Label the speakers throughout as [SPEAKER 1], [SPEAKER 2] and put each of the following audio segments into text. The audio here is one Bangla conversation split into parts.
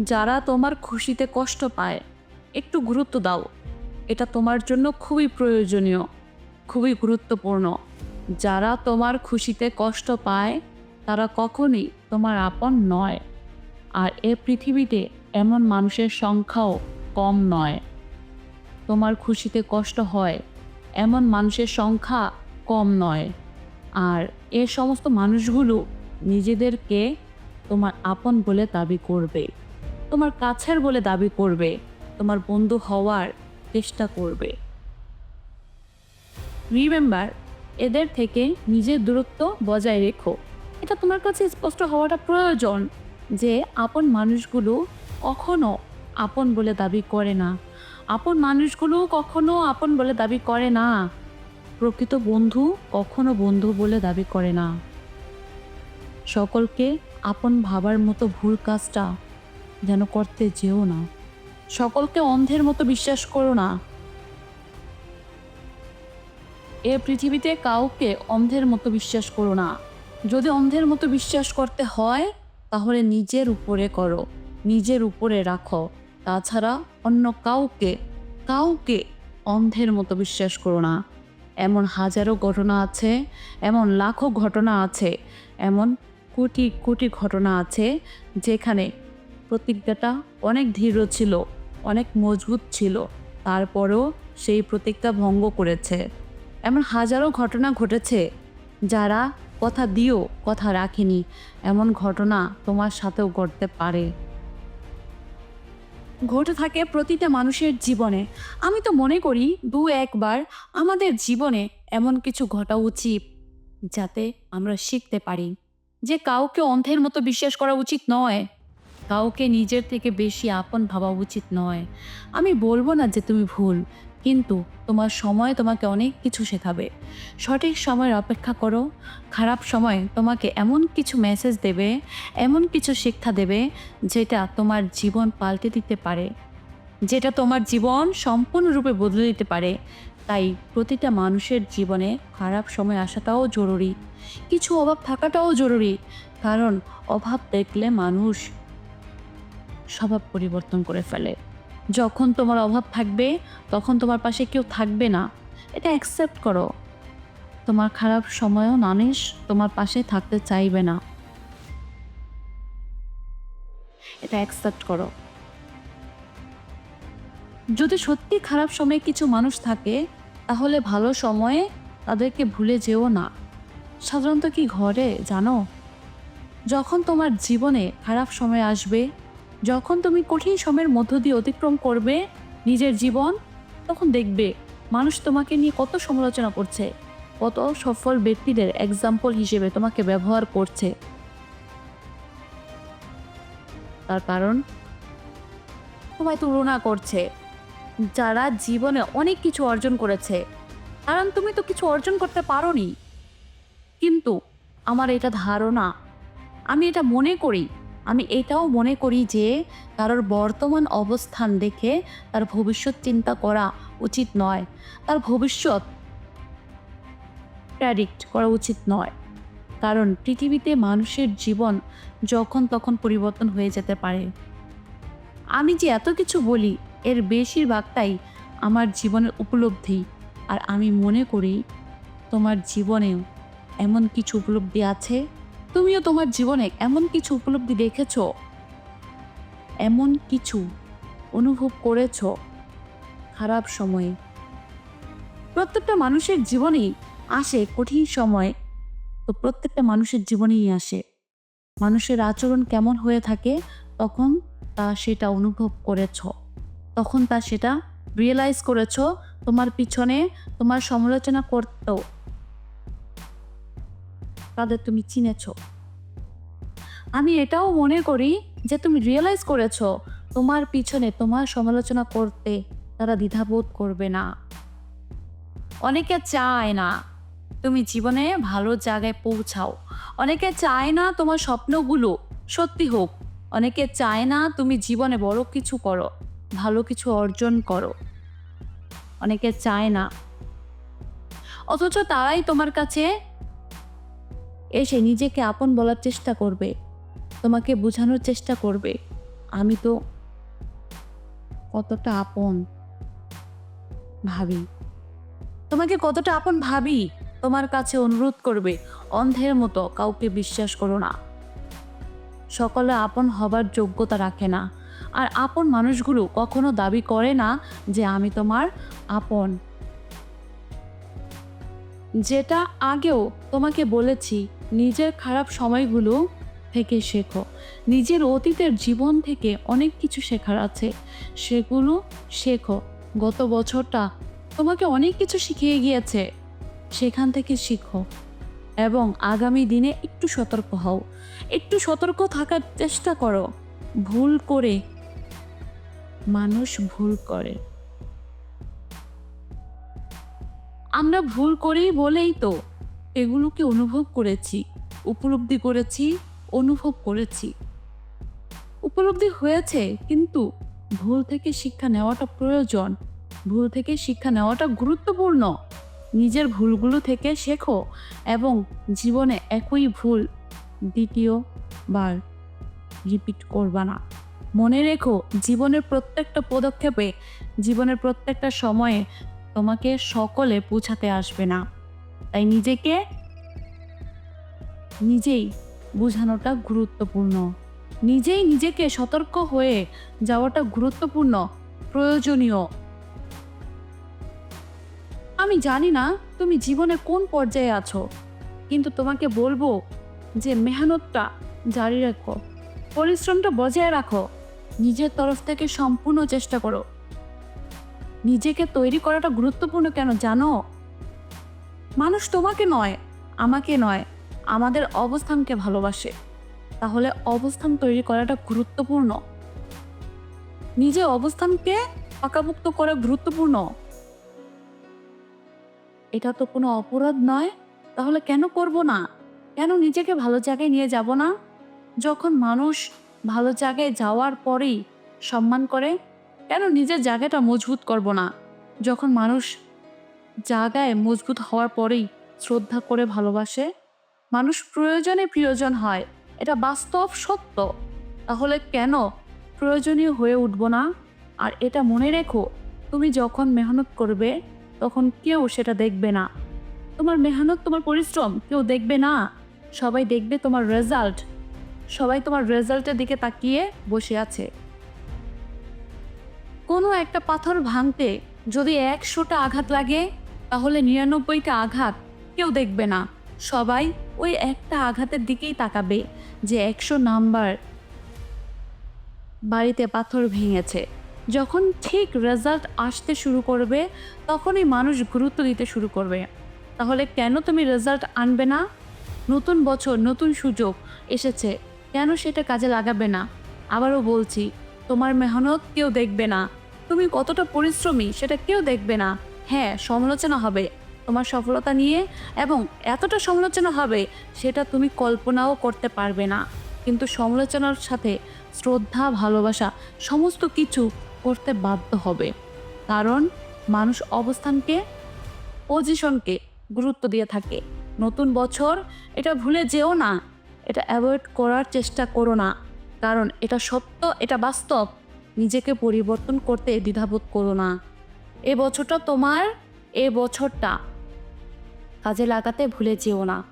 [SPEAKER 1] যারা তোমার খুশিতে কষ্ট পায়, একটু গুরুত্ব দাও। এটা তোমার জন্য খুবই প্রয়োজনীয়, খুবই গুরুত্বপূর্ণ। যারা তোমার খুশিতে কষ্ট পায়, তারা কখনই তোমার আপন নয়। আর এ পৃথিবীতে এমন মানুষের সংখ্যাও কম নয়। তোমার খুশিতে কষ্ট হয়, এমন মানুষের সংখ্যা কম নয়। আর এ সমস্ত মানুষগুলো নিজেদেরকে তোমার আপন বলে দাবি করবে। তোমার কাছের বলে দাবি করবে, তোমার বন্ধু হওয়ার চেষ্টা করবে। রিমেম্বার এদের থেকে নিজের দূরত্ব বজায় রেখো। এটা তোমার কাছে স্পষ্ট হওয়াটা প্রয়োজন যে আপন মানুষগুলো কখনো আপন বলে দাবি করে না। আপন মানুষগুলো কখনো আপন বলে দাবি করে না। প্রকৃত বন্ধু কখনো বন্ধু বলে দাবি করে না। সকলকে আপন ভাবার মতো ভুল কাজটা যেন করতে যেও না। সকলকে অন্ধের মতো বিশ্বাস করো না। এ পৃথিবীতে কাউকে অন্ধের মতো বিশ্বাস করো না। যদি অন্ধের মতো বিশ্বাস করতে হয়, তাহলে নিজের উপরে করো, নিজের উপরে রাখো। তাছাড়া অন্য কাউকে কাউকে অন্ধের মতো বিশ্বাস করো না। এমন হাজারো ঘটনা আছে, এমন লাখো ঘটনা আছে, এমন কোটি কোটি ঘটনা আছে, যেখানে প্রতিজ্ঞাটা অনেক দৃঢ় ছিল, অনেক মজবুত ছিল। তারপরেও সেই প্রতিজ্ঞা ভঙ্গ করেছে। এমন হাজারো ঘটনা ঘটেছে যারা কথা দিও, কথা রাখেনি। এমন ঘটনা তোমার সাথেও ঘটতে পারে। ঘটে থাকে প্রতিটা মানুষের জীবনে। আমি তো মনে করি দু একবার আমাদের জীবনে এমন কিছু ঘটা উচিত যাতে আমরা শিখতে পারি। যে কাউকে অন্ধের মতো বিশ্বাস করা উচিত নয়। কাউকে নিজের থেকে বেশি আপন ভাবা উচিত নয়। আমি বলব না যে তুমি ভুল, কিন্তু তোমার সময় তোমাকে অনেক কিছু শেখাবে। সঠিক সময়ের অপেক্ষা করো, খারাপ সময় তোমাকে এমন কিছু মেসেজ দেবে, এমন কিছু শিক্ষা দেবে, যেটা তোমার জীবন পাল্টে দিতে পারে, যেটা তোমার জীবন সম্পূর্ণরূপে বদলে দিতে পারে। তাই প্রতিটা মানুষের জীবনে খারাপ সময় আসাটাও জরুরি। কিছু অভাব থাকাটাও জরুরি, কারণ অভাব দেখলে মানুষ স্বভাব পরিবর্তন করে ফেলে। যখন তোমার অভাব থাকবে, তখন তোমার পাশে কেউ থাকবে না। এটা অ্যাকসেপ্ট করো। তোমার খারাপ সময়ও মানুষ তোমার পাশে থাকতে চাইবে না। এটা অ্যাকসেপ্ট করো। যদি সত্যি খারাপ সময়ে কিছু মানুষ থাকে, তাহলে ভালো সময়ে তাদেরকে ভুলে যেও না। সাধারণত কি ঘরে, জানো? যখন তোমার জীবনে খারাপ সময় আসবে যখন তুমি কঠিন সময়ের মধ্য দিয়ে অতিক্রম করবে নিজের জীবন, তখন দেখবে মানুষ তোমাকে নিয়ে কত সমালোচনা করছে, কত সফল ব্যক্তিদের এক্সাম্পল হিসেবে তোমাকে ব্যবহার করছে। তার কারণ? তোমায় তুলনা করছে, যারা জীবনে অনেক কিছু অর্জন করেছে। কারণ তুমি তো কিছু অর্জন করতে পারোনি। কিন্তু আমার এটা ধারণা, আমি এটা মনে করি আমি এটাও মনে করি যে কারোর বর্তমান অবস্থান দেখে তার ভবিষ্যৎ চিন্তা করা উচিত নয়। তার ভবিষ্যৎ প্র্যাডিক্ট করা উচিত নয়। কারণ পৃথিবীতে মানুষের জীবন যখন তখন পরিবর্তন হয়ে যেতে পারে। আমি যে এত কিছু বলি, এর বেশিরভাগটাই আমার জীবনের উপলব্ধি। আর আমি মনে করি তোমার জীবনেও এমন কিছু উপলব্ধি আছে। তুমিও তোমার জীবনে এমন কিছু উপলব্ধি দেখেছ? এমন কিছু অনুভব করেছ খারাপ সময়ে? প্রত্যেকটা মানুষের জীবনেই আসে কঠিন সময়, তো প্রত্যেকটা মানুষের জীবনেই আসে। মানুষের আচরণ কেমন হয়ে থাকে তখন তা সেটা অনুভব করেছ। তখন তা সেটা রিয়েলাইজ করেছ, তোমার পিছনে তোমার সমালোচনা করতেও তাদের তুমি চিনেছ। আমি এটাও মনে করি যে তুমি রিয়েলাইজ করেছ, তোমার পিছনে তোমার সমালোচনা করতে তারা দ্বিধাবোধ করবে না। অনেকে চায় না তুমি জীবনে ভালো জায়গায় পৌঁছাও। অনেকে চায় না তোমার স্বপ্নগুলো সত্যি হোক। অনেকে চায় না তুমি জীবনে বড় কিছু করো, ভালো কিছু অর্জন করো। অনেকে চায় না। অথচ তারাই তোমার কাছে এসে নিজেকে আপন বলার চেষ্টা করবে, তোমাকে বোঝানোর চেষ্টা করবে। আমি তো কতটা আপন ভাবি। তোমাকে কতটা আপন ভাবি, তোমার কাছে অনুরোধ করবে, অন্ধের মতো কাউকে বিশ্বাস করো না। সকলে আপন হবার যোগ্যতা রাখে না। আর আপন মানুষগুলো কখনো দাবি করে না যে আমি তোমার আপন। যেটা আগেও তোমাকে বলেছি, নিজের খারাপ সময়গুলো থেকে শেখো। নিজের অতীতের জীবন থেকে অনেক কিছু শেখার আছে। সেগুলো শেখো। গত বছরটা তোমাকে অনেক কিছু শিখিয়ে গিয়েছে। সেখান থেকে শিখো। এবং আগামী দিনে একটু সতর্ক হও। একটু সতর্ক থাকার চেষ্টা করো। ভুল করে, মানুষ ভুল করে। আমরা ভুল করেই বলেই তো। এগুলোকে অনুভব করেছি? উপলব্ধি করেছি, অনুভব করেছি। উপলব্ধি হয়েছে, কিন্তু ভুল থেকে শিক্ষা নেওয়াটা প্রয়োজন। ভুল থেকে শিক্ষা নেওয়াটা গুরুত্বপূর্ণ। নিজের ভুলগুলো থেকে শেখো এবং জীবনে একই ভুল দ্বিতীয়বার রিপিট করবা না। মনে রেখো, জীবনের প্রত্যেকটা পদক্ষেপে, জীবনের প্রত্যেকটা সময়ে তোমাকে সকলে পৌঁছাতে আসবে না। তাই নিজেকে নিজেই বোঝানোটা গুরুত্বপূর্ণ। নিজেই নিজেকে সতর্ক হয়ে যাওয়াটা গুরুত্বপূর্ণ, প্রয়োজনীয়। আমি জানি না তুমি জীবনে কোন পর্যায়ে আছো, কিন্তু তোমাকে বলব যে মেহনতটা জারি রাখো, পরিশ্রমটা বজায় রাখো, নিজের তরফ থেকে সম্পূর্ণ চেষ্টা করো। নিজেকে তৈরি করাটা গুরুত্বপূর্ণ কেন জানো? মানুষ তোমাকে নয়, আমাকে নয়, আমাদের অবস্থানকে ভালোবাসে। তাহলে অবস্থান তৈরি করাটা গুরুত্বপূর্ণ। নিজের অবস্থানকে পাকাপুক্ত করা গুরুত্বপূর্ণ। এটা তো কোনো অপরাধ নয়, তাহলে কেন করব না? কেন নিজেকে ভালো জায়গায় নিয়ে যাব না? যখন মানুষ ভালো জায়গায় যাওয়ার পরেই সম্মান করে কেন নিজের জায়গাটা মজবুত করব না? যখন মানুষ জায়গায় মজবুত হওয়ার পরেই শ্রদ্ধা করে ভালোবাসে, মানুষ প্রয়োজনে প্রিয়জন হয়। এটা বাস্তব সত্য। তাহলে কেন প্রয়োজনীয় হয়ে উঠব না? আর এটা মনে রেখো, তুমি যখন মেহনত করবে, তখন কেউ সেটা দেখবে না। তোমার মেহনত, তোমার পরিশ্রম কেউ দেখবে না। সবাই দেখবে তোমার রেজাল্ট সবাই তোমার রেজাল্টের দিকে তাকিয়ে বসে আছে। কোনো একটা পাথর ভাঙতে যদি একশোটা আঘাত লাগে, তাহলে নিরানব্বইটা আঘাত কেউ দেখবে না। সবাই ওই একটা আঘাতের দিকেই তাকাবে যে একশো নাম্বার বাড়িতে পাথর ভেঙেছে। যখন ঠিক রেজাল্ট আসতে শুরু করবে, তখনই মানুষ গুরুত্ব দিতে শুরু করবে। তাহলে কেন তুমি রেজাল্ট আনবে না? নতুন বছর, নতুন সুযোগ এসেছে। কেন সেটা কাজে লাগাবে না? আবারও বলছি তোমার মেহনত কেউ দেখবে না। তুমি কতটা পরিশ্রমী, সেটা কেউ দেখবে না। হ্যাঁ সমালোচনা হবে। তোমার সফলতা নিয়ে এবং এতটা সমালোচনা হবে, সেটা তুমি কল্পনাও করতে পারবে না। কিন্তু সমালোচনার সাথে শ্রদ্ধা, ভালোবাসা, সমস্ত কিছু করতে বাধ্য হবে। কারণ মানুষ অবস্থানকে, পজিশনকে গুরুত্ব দিয়ে থাকে। নতুন বছর, এটা ভুলে যেও না। এটা অ্যাভয়েড করার চেষ্টা করো না। কারণ এটা সত্য, এটা বাস্তব। নিজেকে পরিবর্তন করতে দ্বিধাবোধ করো না। এ বছরটা তোমার, এ বছরটা কাজে লাগাতে ভুলে যেও না।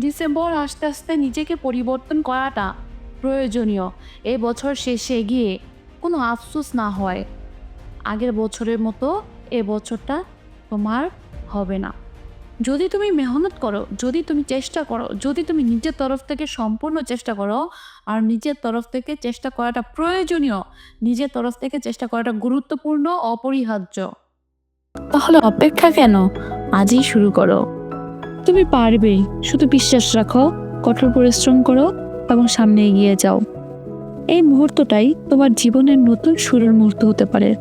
[SPEAKER 1] ডিসেম্বর আস্তে আস্তে নিজেকে পরিবর্তন করাটা প্রয়োজনীয়। এ বছর শেষে গিয়ে কোনো আফসোস না হয়। আগের বছরের মতো এ বছরটা তোমার হবে না। যদি তুমি মেহনত করো, যদি তুমি চেষ্টা করো, যদি তুমি নিজের তরফ থেকে সম্পূর্ণ চেষ্টা করো, আর নিজের তরফ থেকে চেষ্টা করাটা প্রয়োজনীয়, নিজের তরফ থেকে চেষ্টা করাটা গুরুত্বপূর্ণ, অপরিহার্য। তাহলে অপেক্ষা কেন? আজই শুরু করো। তুমি পারবে শুধু বিশ্বাস রাখো, কঠোর পরিশ্রম করো এবং সামনে এগিয়ে যাও। এই মুহূর্তটাই তোমার জীবনের নতুন শুরুর মুহূর্ত হতে পারে।